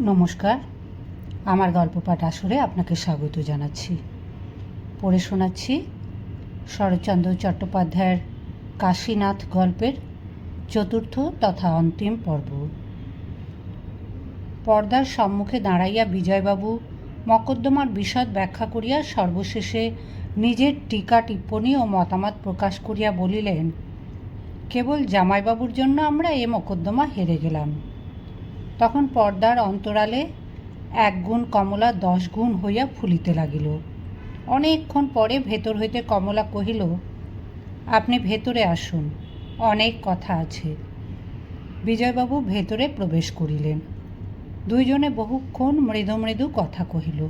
নমস্কার। আমার গল্প পাঠ আসরে আপনাকে স্বাগত জানাচ্ছি। পড়ে শোনাচ্ছি শরৎচন্দ্র চট্টোপাধ্যায়ের কাশীনাথ গল্পের চতুর্থ তথা অন্তিম পর্ব। পর্দার সম্মুখে দাঁড়াইয়া বিজয়বাবু মকদ্দমার বিশদ ব্যাখ্যা করিয়া সর্বশেষে নিজের টিকা টিপ্পণী ও মতামত প্রকাশ করিয়া বলিলেন, কেবল জামাইবাবুর জন্য আমরা এ মকদ্দমা হেরে গেলাম। তখন পর্দার অন্তরালে এক গুণ কমলা দশ গুণ হইয়া ফুলিতে লাগিল। অনেকক্ষণ পরে ভেতর হইতে কমলা কহিল, আপনি ভেতরে আসুন, অনেক কথা আছে। বিজয়বাবু ভেতরে প্রবেশ করিলেন। দুইজনে বহুক্ষণ মৃদু মৃদু কথা কহিল।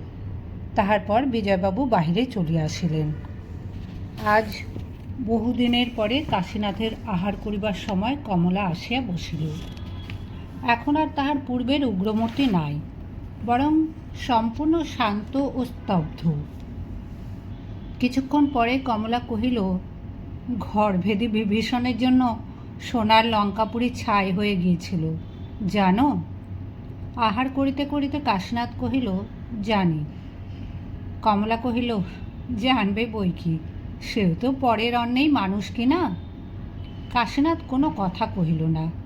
তাহার পর বিজয়বাবু বাহিরে চলিয়া আসিলেন। আজ বহুদিনের পরে কাশীনাথের আহার করিবার সময় কমলা আসিয়া বসিল। এখন আর তাহার পূর্বের উগ্রমূর্তি নাই, বরং সম্পূর্ণ শান্ত ও স্তব্ধ। কিছুক্ষণ পরে কমলা কহিল, ঘরভেদি বিভীষণের জন্য সোনার লঙ্কাপুরি ছাই হয়ে গিয়েছিল, জানো? আহার করিতে করিতে কাশীনাথ কহিল, জানি। কমলা কহিল জানবে বই কি? সেও তো পরের অন্নেই মানুষ কি না? কাশীনাথ কোনো কথা কহিল না।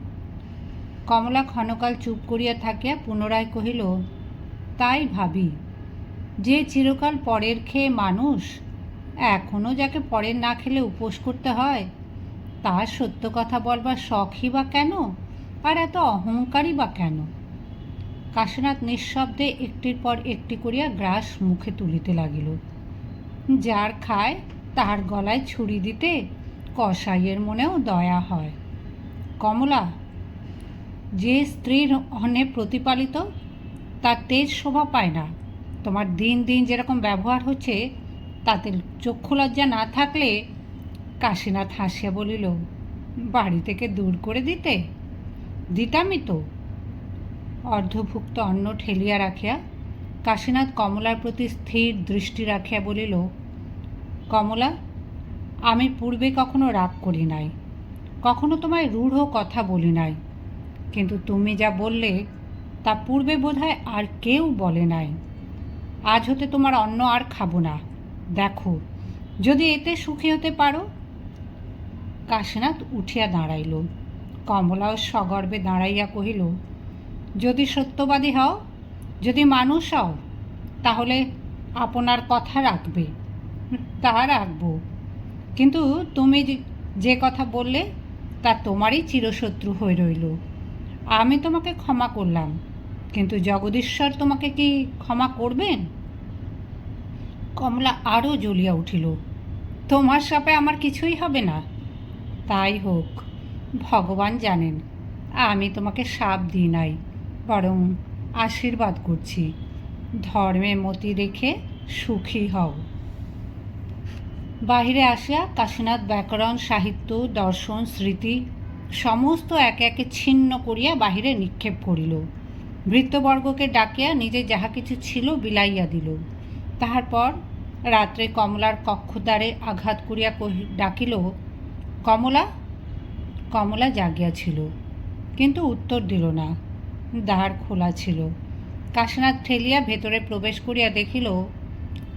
কমলা ক্ষণকাল চুপ করিয়া থাকিয়া পুনরায় কহিল, তাই ভাবি, যে চিরকাল পরের খেয়ে মানুষ এখনও যাকে পরের না খেলে উপোস করতে হয়, তার সত্য কথা বলবার শখই বা কেন, আর এত অহংকারই বা কেন? কাশীনাথ নিঃশব্দে একটির পর একটি করিয়া গ্রাস মুখে তুলিতে লাগিল। যার খায়, তার গলায় ছুরি দিতে কসাইয়ের মনেও দয়া হয়। কমলা যে স্ত্রীর অনে প্রতিপালিত, তার তেজ শোভা পায় না। তোমার দিন দিন যেরকম ব্যবহার হচ্ছে, তাতে চক্ষু লজ্জা না থাকলে কাশীনাথ হাসিয়া বলিল, বাড়ি থেকে দূর করে দিতে? দিতামই তো। অর্ধভুক্ত অন্ন ঠেলিয়া রাখিয়া কাশীনাথ কমলার প্রতি স্থির দৃষ্টি রাখিয়া বলিল, কমলা, আমি পূর্বে কখনো রাগ করি নাই। কখনো তোমায় রূঢ় কথা বলি নাই। কিন্তু তুমি যা বললে তা পূর্বে বোধহয় আর কেউ বলে নাই। আজ হতে তোমার অন্ন আর খাব না। দেখো, যদি এতে সুখী হতে পারো? কাশীনাথ উঠিয়া দাঁড়াইল। কমলাও সগর্বে দাঁড়াইয়া কহিল, যদি সত্যবাদী হও, যদি মানুষ হও, তাহলে আপনার কথা রাখবে। তা রাখব। কিন্তু তুমি যে- যে কথা বললে, তা তোমারই চিরশত্রু হয়ে রইল। আমি তোমাকে ক্ষমা করলাম, কিন্তু জগদীশ্বর তোমাকে কি ক্ষমা করবেন? কমলা আরও জ্বলিয়া উঠিল, তোমার সাপে আমার কিছুই হবে না। তাই হোক, ভগবান জানেন, আমি তোমাকে সাপ দিই নাই, বরং আশীর্বাদ করছি। ধর্মে মতি রেখে সুখী হও। বাহিরে আসিয়া কাশীনাথ ব্যাকরণ, সাহিত্য, দর্শন, স্মৃতি সমস্ত একে একে ছিন্ন করিয়া বাহিরে নিক্ষেপ করিল। ভৃত্যবর্গকে ডাকিয়া নিজে যাহা কিছু ছিল বিলাইয়া দিল। তাহার পর রাত্রে কমলার কক্ষদ্বারে আঘাত করিয়া ডাকিল, কমলা কমলা জাগিয়াছিল, কিন্তু উত্তর দিল না। দ্বার খোলা ছিল। কাশীনাথ ঠেলিয়া ভেতরে প্রবেশ করিয়া দেখিল,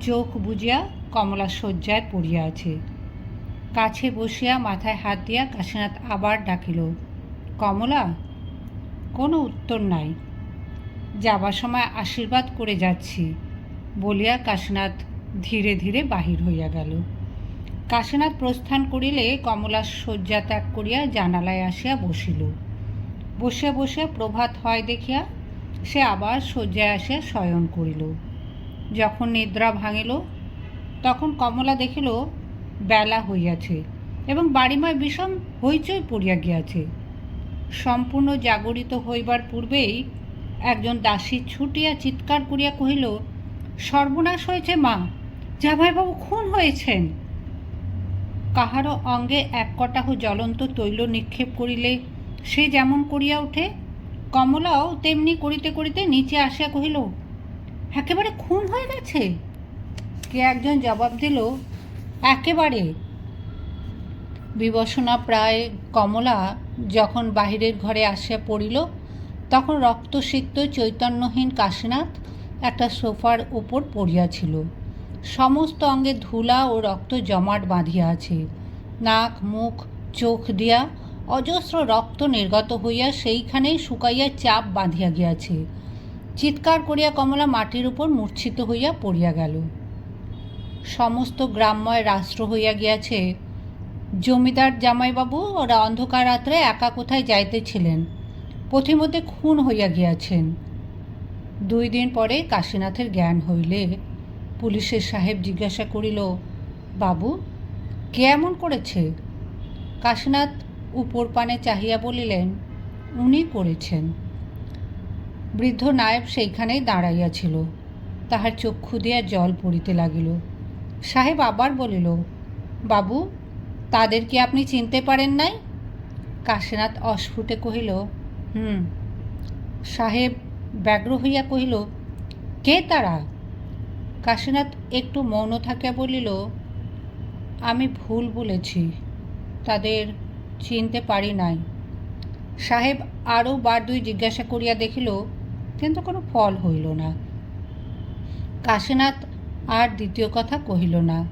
চোখ বুজিয়া কমলা শয্যায় পড়িয়া আছে। কাছে বসিয়া মাথায় হাত দিয়া কাশীনাথ আবার ডাকিল, কমলা, কোনো উত্তর নাই। যাবার সময় আশীর্বাদ করে যাচ্ছি, বলিয়া কাশীনাথ ধীরে ধীরে বাহির হইয়া গেল। কাশীনাথ প্রস্থান করিলে কমলা শয্যা ত্যাগ করিয়া জানালায় আসিয়া বসিল। বসিয়া বসিয়া প্রভাত হয় দেখিয়া সে আবার শয্যায় আসিয়া শয়ন করিল। যখন নিদ্রা ভাঙিল, তখন কমলা দেখিল বেলা হইয়াছে এবং বাড়িময় বিষম হইচই পড়িয়া গিয়াছে। সম্পূর্ণ জাগরিত হইবার পূর্বেই একজন দাসী ছুটিয়া চিৎকার করিয়া কহিল, সর্বনাশ হয়েছে মা, জামাইবাবু খুন হয়েছেন। কাহারও অঙ্গে এক কটাহ জ্বলন্ত তৈল নিক্ষেপ করিলে সে যেমন করিয়া ওঠে, কমলাও তেমনি করিতে করিতে নিচে আসিয়া কহিল, একেবারে খুন হয়ে গেছে? কে একজন জবাব দিল একেবারে। বিবসনা প্রায় কমলা যখন বাহিরের ঘরে আসিয়া পড়িল, তখন রক্তসিক্ত চৈতন্যহীন কাশীনাথ একটা সোফার উপর পড়িয়াছিল সমস্ত অঙ্গে ধুলা ও রক্ত জমাট বাঁধিয়া আছে। নাক, মুখ, চোখ দিয়া অজস্র রক্ত নির্গত হইয়া সেইখানেই শুকাইয়া চাপ বাঁধিয়া গিয়াছে। চিৎকার করিয়া কমলা মাটির উপর মূর্ছিত হইয়া পড়িয়া গেল। সমস্ত গ্রামময় রাষ্ট্র হইয়া গিয়াছে। জমিদার জামাইবাবু, ওরা অন্ধকার রাত্রে একা কোথায় যাইতেছিলেন? পথিমধ্যে খুন হইয়া গিয়াছেন। দুই দিন পরে কাশীনাথের জ্ঞান হইলে পুলিশের সাহেব জিজ্ঞাসা করিল, বাবু, কে এমন করেছে? কাশীনাথ উপর পানে চাহিয়া বলিলেন, উনি করেছেন। বৃদ্ধ নায়েব সেইখানেই দাঁড়াইয়াছিল। তাহার চক্ষু দিয়া জল পড়িতে লাগিল। সাহেব আবার বলিল, বাবু, তাদের কি আপনি চিনতে পারেন নাই? কাশীনাথ অস্ফুটে কহিল, হুম। সাহেব ব্যগ্র হইয়া কহিল, কে তারা? কাশীনাথ একটু মৌন থাকিয়া বলিল, আমি ভুল বলেছি, তাদের চিনতে পারি নাই। সাহেব আরও বার দুই জিজ্ঞাসা করিয়া দেখিল, কিন্তু কোনো ফল হইল না। কাশীনাথ আর দ্বিতীয় কথা কহিল না।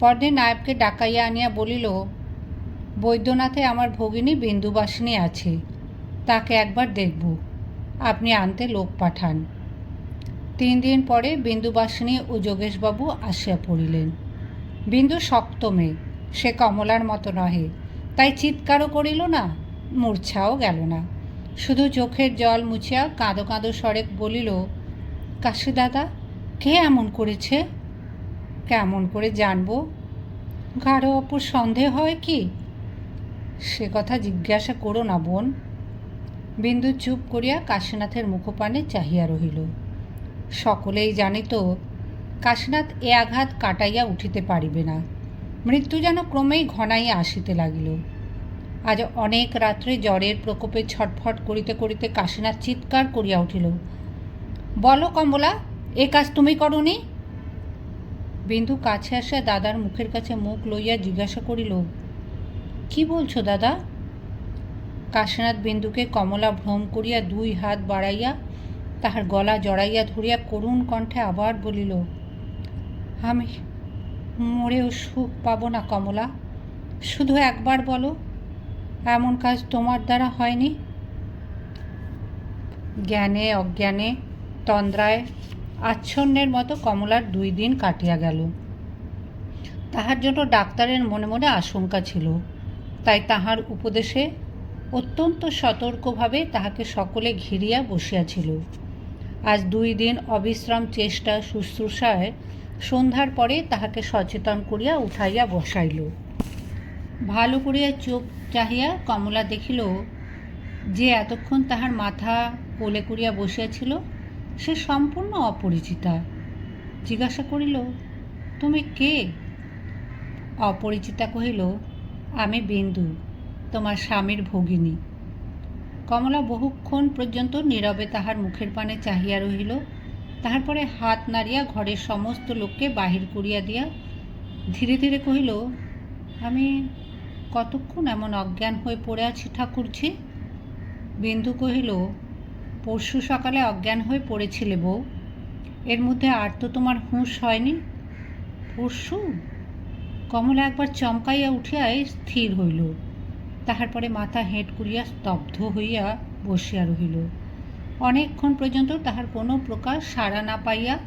পরদিন নায়েবকে ডাকাইয়া আনিয়া বলিল, বৈদ্যনাথে আমার ভগিনী বিন্দুবাসিনী আছে, তাকে একবার দেখব। আপনি আনতে লোক পাঠান। তিন দিন পরে বিন্দুবাসিনী ও যোগেশবাবু আসিয়া পড়িলেন। বিন্দু শক্ত মেয়ে, সে কমলার মতো নহে, তাই চিৎকারও করিল না, মূর্ছাও গেল না। শুধু চোখের জল মুছিয়া কাঁদো কাঁদো স্বরে বলিল, কাশি দাদা কে এমন করেছে? কেমন করে জানব? গাঢ় অপুর সন্দেহ হয় কি? সে কথা জিজ্ঞাসা করো না, বোন। বিন্দু চুপ করিয়া কাশীনাথের মুখপানে চাহিয়া রহিল। সকলেই জানিত কাশীনাথ এ আঘাত কাটাইয়া উঠিতে পারিবে না। মৃত্যু যেন ক্রমেই ঘনাইয়া আসিতে লাগিল। আজ অনেক রাত্রে জ্বরের প্রকোপে ছটফট করিতে করিতে কাশীনাথ চিৎকার করিয়া উঠিল। বলো কমলা এ কাজ তুমি করনি? বিন্দু কাছে আসিয়া দাদার মুখের কাছে মুখ লইয়া জিজ্ঞাসা করিল, কি বলছো দাদা? কাশীনাথ বিন্দুকে কমলা ভ্রম করিয়া দুই হাত বাড়াইয়া তাহার গলা জড়াইয়া ধরিয়া করুণ কণ্ঠে আবার বলিল, আমি মরেও সুখ পাবো না কমলা। শুধু একবার বলো, এমন কাজ তোমার দ্বারা হয়নি? জ্ঞানে অজ্ঞানে তন্দ্রায় আচ্ছন্নের মতো কমলার দুই দিন কাটিয়া গেল। তাহার জন্য ডাক্তারের মনে মনে আশঙ্কা ছিল। তাই তাহার উপদেশে অত্যন্ত সতর্কভাবে তাহাকে সকলে ঘিরিয়া বসিয়াছিল। আজ দুই দিন অবিশ্রাম চেষ্টা শুশ্রূষায় সন্ধ্যার পরে তাহাকে সচেতন করিয়া উঠাইয়া বসাইল। ভালো করিয়া চোখ চাহিয়া কমলা দেখিল, যে এতক্ষণ তাহার মাথা কোলে করিয়া বসিয়াছিল সে সম্পূর্ণ অপরিচিতা। জিজ্ঞাসা করিল, তুমি কে? অপরিচিতা কহিল, আমি বিন্দু, তোমার স্বামীর ভগিনী। কমলা বহুক্ষণ পর্যন্ত নীরবে তাহার মুখের পানে চাহিয়া রহিল তাহার পরে হাত নাড়িয়া ঘরের সমস্ত লোককে বাহির করিয়া দিয়া ধীরে ধীরে কহিল, আমি কতক্ষণ এমন অজ্ঞান হয়ে পড়ে আছি ঠাকুরজি বিন্দু কহিল পরশু সকালে অজ্ঞান হয়ে পড়েছিলে বউ। এর মধ্যে আর তো তোমার হুঁশ হয়নি। পরশু? কমলা একবার চমকাইয়া উঠিয়াই স্থির হইল। তাহার পরে মাথা হেঁট করিয়া স্তব্ধ হইয়া বসিয়া রহিল। অনেকক্ষণ পর্যন্ত তাহার কোনো প্রকার সাড়া না পাইয়া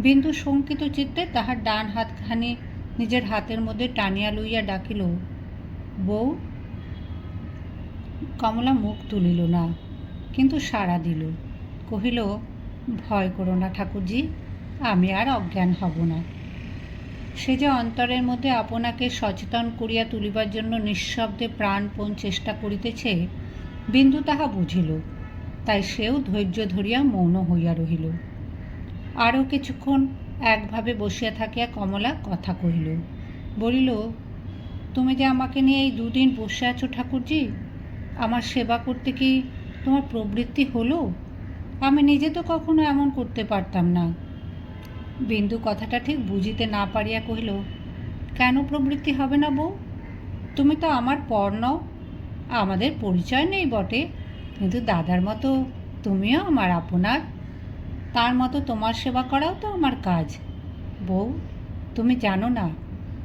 বিন্দু শঙ্কিত চিত্তে তাহার ডান হাতখানি নিজের হাতের মধ্যে টানিয়া লইয়া ডাকিল, বউ, কমলা মুখ তুলিল না। কিন্তু সাড়া দিল। কহিল, ভয় করো না ঠাকুরজি, আমি আর অজ্ঞান হব না। সে যে অন্তরের মধ্যে আপনাকে সচেতন করিয়া তুলিবার জন্য নিঃশব্দে প্রাণপণ চেষ্টা করিতেছে, বিন্দু তাহা বুঝিল। তাই সেও ধৈর্য ধরিয়া মৌন হইয়া রহিল। আরও কিছুক্ষণ একভাবে বসিয়া থাকিয়া কমলা কথা কহিল, বলিল, তুমি যে আমাকে নিয়ে এই দুদিন বসে আছো ঠাকুরজি, আমার সেবা করতে কি তোমার প্রবৃত্তি হলো? আমি নিজে তো কখনো এমন করতে পারতাম না। বিন্দু কথাটা ঠিক বুঝিতে না পারিয়া কহিল, কেন প্রবৃত্তি হবে না বউ? তুমি তো আমার পর নও। আমাদের পরিচয় নেই বটে, কিন্তু দাদার মতো তুমিও আমার আপনার। তার মতো তোমার সেবা করাও তো আমার কাজ। বউ, তুমি জানো না,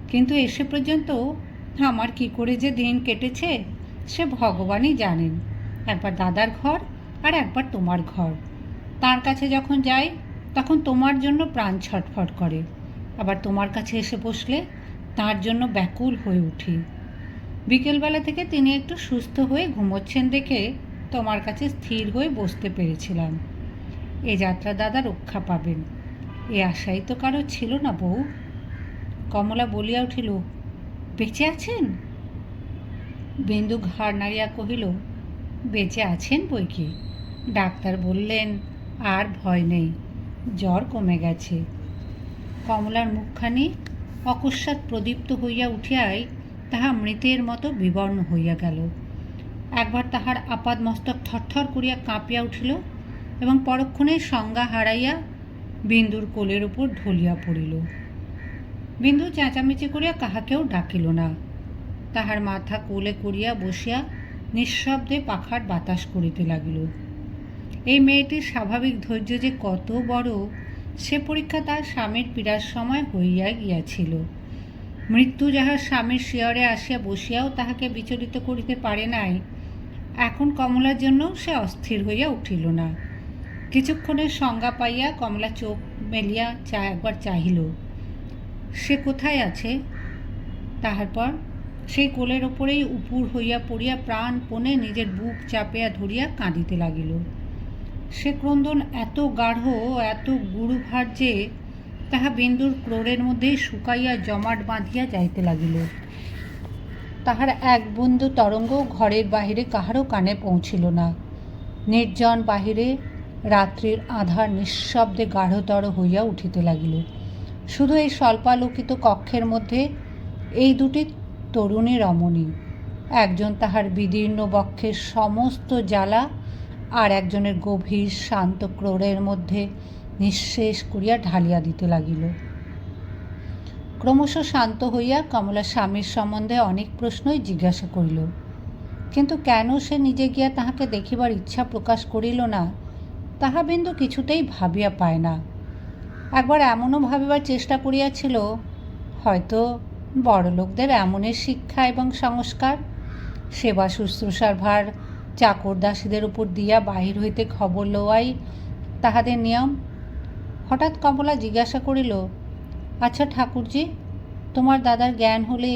কিন্তু এসে পর্যন্ত আমার কি করে যে দিন কেটেছে, সে ভগবানই জানেন। একবার দাদার ঘর আর একবার তোমার ঘর। তার কাছে যখন যাই, তখন তোমার জন্য প্রাণ ছটফট করে। আবার তোমার কাছে এসে বসলে তার জন্য ব্যাকুল হয়ে উঠি। বিকেলবেলা থেকে তিনি একটু সুস্থ হয়ে ঘুমোচ্ছেন দেখে তোমার কাছে স্থির হয়ে বসতে পেরেছিলাম। এ যাত্রা দাদা রক্ষা পাবেন। এ আশাই তো কারও ছিল না বউ। কমলা বলিয়া উঠিল, বেঁচে আছেন? বিন্দু ঘাড় নাড়িয়া কহিল বেঁচে আছেন বই কি? ডাক্তার বললেন, আর ভয় নেই, জ্বর কমে গেছে। কমলার মুখখানি অকস্মাৎ প্রদীপ্ত হইয়া উঠিয়াই তাহা মৃতের মতো বিবর্ণ হইয়া গেল। একবার তাহার আপাদ মস্তক থরথর করিয়া কাঁপিয়া উঠিল এবং পরক্ষণে সংজ্ঞা হারাইয়া বিন্দুর কোলের উপর ঢলিয়া পড়িল। বিন্দু চেঁচামেচি করিয়া কাহাকেও ডাকিল না। তাহার মাথা কোলে করিয়া বসিয়া নিঃশব্দে পাখার বাতাস করিতে লাগিল। এই মেয়েটির স্বাভাবিক ধৈর্য যে কত বড়, সে পরীক্ষা তার স্বামীর পীড়ার সময় হইয়া গিয়াছিল। মৃত্যু যাহার স্বামীর শিয়রে আসিয়া বসিয়াও তাহাকে বিচলিত করিতে পারে নাই, এখন কমলার জন্য সে অস্থির হইয়া উঠিল না। কিছুক্ষণের সংজ্ঞা পাইয়া কমলা চোখ মেলিয়া চা একবার চাহিল। সে কোথায় আছে? তাহার পর সেই কোলের ওপরেই উপুর হইয়া পড়িয়া প্রাণপণে নিজের বুক চাপিয়া ধরিয়া কাঁদিতে লাগিল। সে ক্রন্দন এত গাঢ় এত গুরুভার যে তাহা বিন্দুর ক্রোড়ের মধ্যে শুকাইয়া জমাট বাঁধিয়া যাইতে লাগিল। তাহার এক বন্ধু তরঙ্গ ঘরের বাহিরে কাহারও কানে পৌঁছিল না। নির্জন বাহিরে রাত্রির আধার নিঃশব্দে গাঢ়তর হইয়া উঠিতে লাগিল। শুধু এই স্বল্পালোকিত কক্ষের মধ্যে এই দুটি তরুণী রমণী একজন তাহার বিদীর্ণ বক্ষের সমস্ত জ্বালা আর একজনের গভীর শান্ত ক্রোড়ের মধ্যে নিঃশেষ করিয়া ঢালিয়া দিতে লাগিল। ক্রমশ শান্ত হইয়া কমলা স্বামীর সম্বন্ধে অনেক প্রশ্নই জিজ্ঞাসা করিল। কিন্তু কেন সে নিজে গিয়া তাহাকে দেখিবার ইচ্ছা প্রকাশ করিল না, তাহা বিন্দু কিছুতেই ভাবিয়া পায় না। একবার এমনও ভাবিবার চেষ্টা করিয়াছিল, হয়তো বড়লোকদের এমনের শিক্ষা এবং সংস্কার, সেবা শুশ্রূষার ভার চাকর দাসীদের উপর দিয়া বাহির হইতে খবর লওয়াই তাহাদের নিয়ম। হঠাৎ কমলা জিজ্ঞাসা করিল আচ্ছা ঠাকুরজি, তোমার দাদার জ্ঞান হলে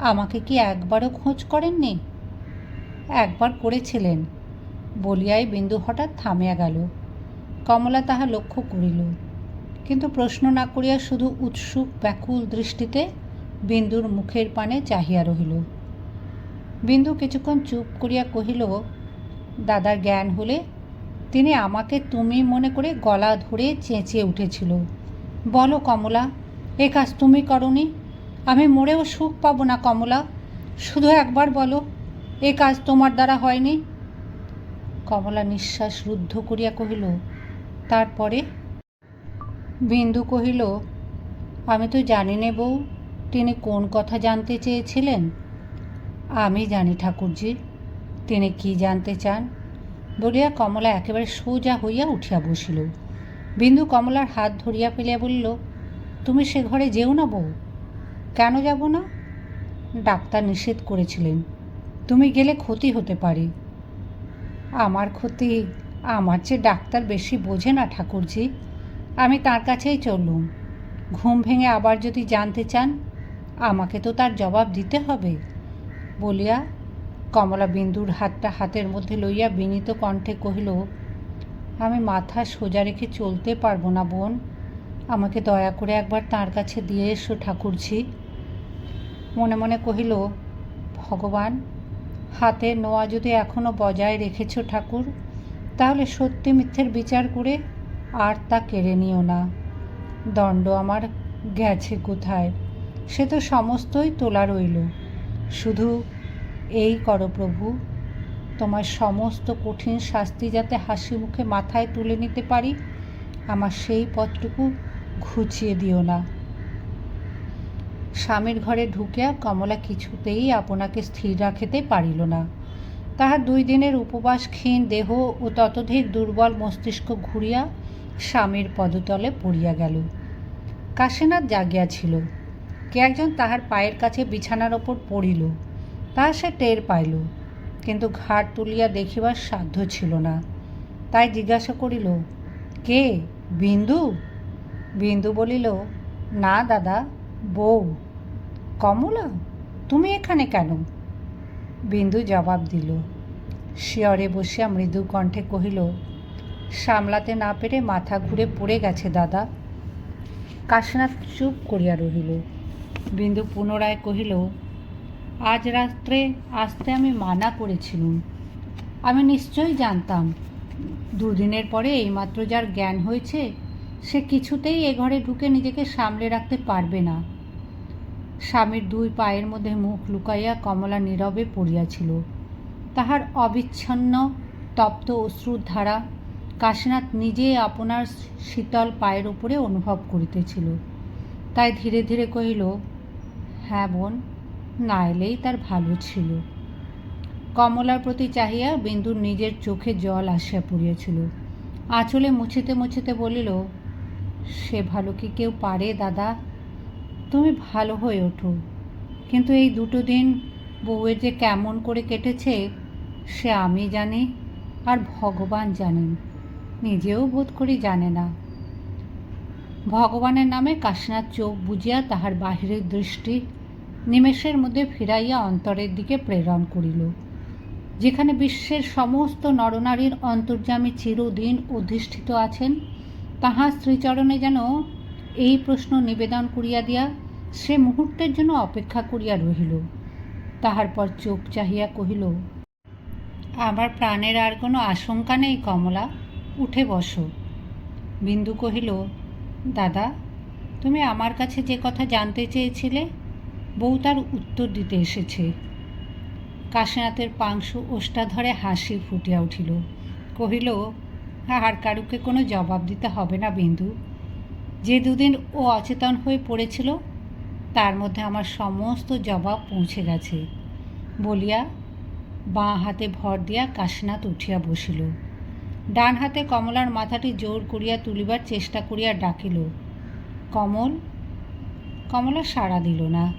আমাকে কি একবারও খোঁজ করেননি? একবার করেছিলেন। বলিয়াই বিন্দু হঠাৎ থামিয়া গেল। কমলা তাহা লক্ষ্য করিল, কিন্তু প্রশ্ন না করিয়া শুধু উৎসুক, ব্যাকুল দৃষ্টিতে বিন্দুর মুখের পানে চাহিয়া রহিল। বিন্দু কিছুক্ষণ চুপ করিয়া কহিল, দাদার জ্ঞান হলে তিনি আমাকে তুমি মনে করে গলা ধরে চেঁচিয়ে উঠেছিল। বলো কমলা, এ কাজ তুমি করনি। আমি মরেও সুখ পাবো না কমলা। শুধু একবার বলো, এ কাজ তোমার দ্বারা হয়নি? কমলা নিঃশ্বাস রুদ্ধ করিয়া কহিল, তারপরে? বিন্দু কহিল, আমি তো জানি নে বউ তিনি কোন কথা জানতে চেয়েছিলেন? আমি জানি, ঠাকুরজি। তিনি কি জানতে চান? বলিয়া কমলা একেবারে সোজা হইয়া উঠিয়া বসিল। বিন্দু কমলার হাত ধরিয়া ফেলিয়া বলিল, তুমি সে ঘরে যেও না বউ? কেন যাব না? ডাক্তার নিষেধ করেছিলেন, তুমি গেলে ক্ষতি হতে পারে। আমার ক্ষতি আমার চেয়ে ডাক্তার বেশি বোঝে না, ঠাকুরজি। আমি তার কাছেই চললুম। ঘুম ভেঙে আবার যদি জানতে চান আমাকে তো তার জবাব দিতে হবে। বলিয়া কমলা বিন্দুর হাতটা হাতের মধ্যে লইয়া বিনীত কণ্ঠে কহিল, আমি মাথা সোজা রেখে চলতে পারব না বোন। আমাকে দয়া করে একবার তার কাছে দিয়ে এসো ঠাকুরজি। মনে মনে কহিল, ভগবান, হাতে নোয়া যদি এখনও বজায় রেখেছ ঠাকুর, তাহলে সত্যি মিথ্যের বিচার করে আর তা কেড়ে নিও না। দণ্ড আমার গেছে কোথায়? সে তো সমস্তই তোলা রইল। শুধু এই করো প্রভু, তোমার সমস্ত কঠিন শাস্তি যাতে হাসি মুখে মাথায় তুলে নিতে পারি, আমার সেই পথটুকু ঘুচিয়ে দিও না। স্বামীর ঘরে ঢুকিয়া কমলা কিছুতেই আপনাকে স্থির রাখিতে পারিল না। তাহার দুই দিনের উপবাস, ক্ষীণ দেহ ও ততোধিক দুর্বল মস্তিষ্ক ঘুরিয়া স্বামীর পদতলে পড়িয়া গেল। কাশীনাথ জাগিয়াছিল। কে একজন তাহার পায়ের কাছে বিছানার ওপর পড়িল তাহা সে টের পাইল, কিন্তু ঘাট তুলিয়া দেখিবার সাধ্য ছিল না। তাই জিজ্ঞাসা করিল, কে? বিন্দু? বিন্দু বলিল, না দাদা, বউ। কমলা, তুমি এখানে কেন? বিন্দু জবাব দিল, শিয়রে বসিয়া মৃদু কণ্ঠে কহিল, সামলাতে না পেরে মাথা ঘুরে পড়ে গেছে দাদা। কাশীনাথ চুপ করিয়া রহিল। বিন্দু পুনরায় কহিল, আজ রাত্রে আসতে আমি মানা করেছিলুম। আমি নিশ্চয়ই জানতাম। দুদিনের পরে এইমাত্র যার জ্ঞান হয়েছে, সে কিছুতেই এ ঘরে ঢুকে নিজেকে সামলে রাখতে পারবে না। স্বামীর দুই পায়ের মধ্যে মুখ লুকাইয়া কমলা নীরবে পড়িয়াছিল। তাহার অবিচ্ছন্ন তপ্ত অশ্রুর ধারা কাশীনাথ নিজে আপনার শীতল পায়ের উপরে অনুভব করিতেছিল। তাই ধীরে ধীরে কহিল হ্যাঁ বোন, না এলেই তার ভালো ছিল। কমলার প্রতি চাহিয়া বিন্দুর নিজের চোখে জল আসিয়া পড়িয়াছিল। আঁচলে মুছিতে মুছিতে বলিল, সে ভালো কি কেউ পারে দাদা? তুমি ভালো হয়ে ওঠো। কিন্তু এই দুটো দিন বউয়ের যে কেমন করে কেটেছে, সে আমি জানি আর ভগবান জানেন। নিজেও বোধ করি জানে না। ভগবানের নামে কাশীনাথ চোখ বুঝিয়া তাহার বাহিরের দৃষ্টি নিমেষের মধ্যে ফিরাইয়া অন্তরের দিকে প্রেরণ করিল, যেখানে বিশ্বের সমস্ত নরনারীর অন্তর্যামী চিরদিন অধিষ্ঠিত আছেন। তাহার শ্রীচরণে যেন এই প্রশ্ন নিবেদন করিয়া দিয়া সে মুহূর্তের জন্য অপেক্ষা করিয়া রহিল। তাহার পর চোখ চাহিয়া কহিল, আমার প্রাণের আর কোনো আশঙ্কা নেই কমলা, উঠে বসো। বিন্দু কহিল দাদা, তুমি আমার কাছে যে কথা জানতে চেয়েছিলে, বউ তার উত্তর দিতে এসেছে। কাশীনাথের পাংশ পাংশু ওষ্ঠাধরে হাসি ফুটিয়া উঠিল। কহিল, আর কারুকে কোনো জবাব দিতে হবে না বিন্দু। যে দুদিন ও অচেতন হয়ে পড়েছিল, তার মধ্যে আমার সমস্ত জবাব পৌঁছে গেছে। বলিয়া বাঁ হাতে ভর দিয়া কাশীনাথ উঠিয়া বসিল। ডান হাতে কমলার মাথাটি জোর করিয়া তুলিবার চেষ্টা করিয়া ডাকিল। কমল, কমলা সাড়া দিল না।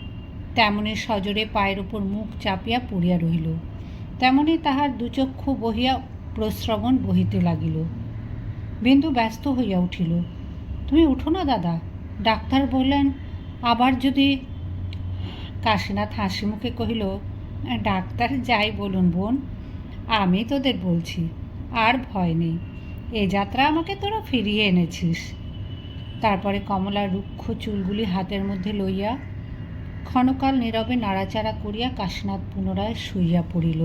তেমনি সজোরে পায়ের উপর মুখ চাপিয়া পড়িয়া রহিল। তেমনি তাহার দুচক্ষু বহিয়া প্রশ্রবণ বহিতে লাগিল। বিন্দু ব্যস্ত হইয়া উঠিল। তুমি উঠো না দাদা। ডাক্তার বললেন, আবার যদি কাশীনাথ হাসি মুখে কহিল, ডাক্তার যাই বলুন বোন, আমি তোদের বলছি। আর ভয় নেই। এ যাত্রা আমাকে তোরা ফিরিয়ে এনেছিস। তারপরে কমলা রুক্ষ চুলগুলি হাতের মধ্যে লইয়া ক্ষণকাল নীরবে নাড়াচাড়া করিয়া কাশনাথ পুনরায় শুইয়া পড়িল।